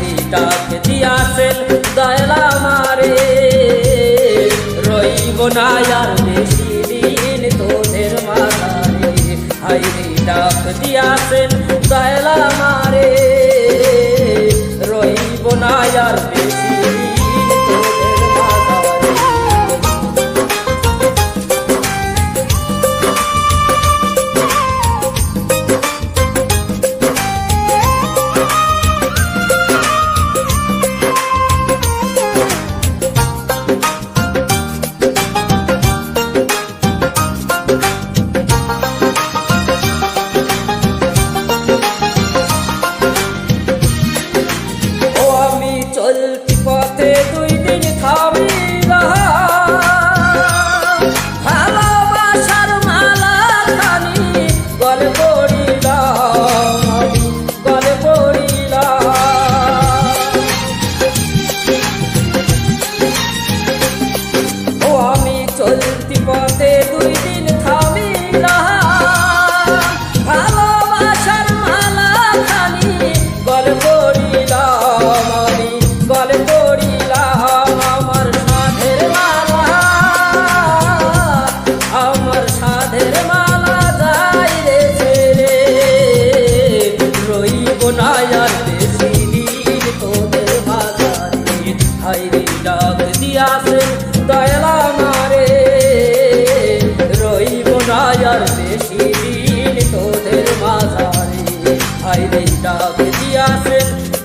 তিনি ডাকে দিয়াছেন, দয়লা মারে রইব না আর বেশি দিন তোদের মাথারে হাইরে ডাক দিয়াছেন, দয়লা মারে রইব না আর বেশি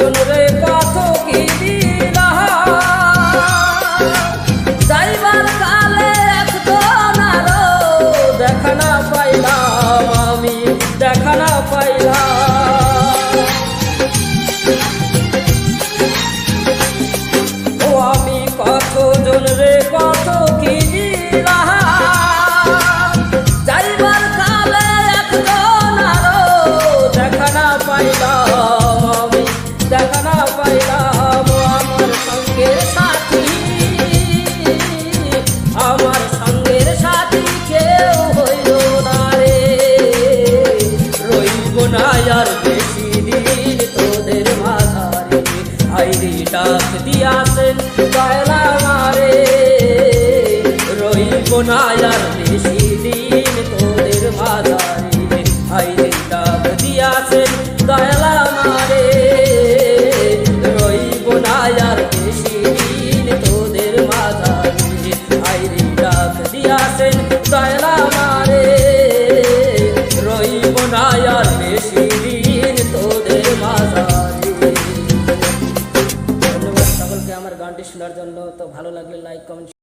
Lorena. হরি ডাক দিয়াছেন পায়লা মারে। রইব না আর বেশি আমার গানটি শোনার জন্য তো ভালো লাগলে লাইক কমেন্ট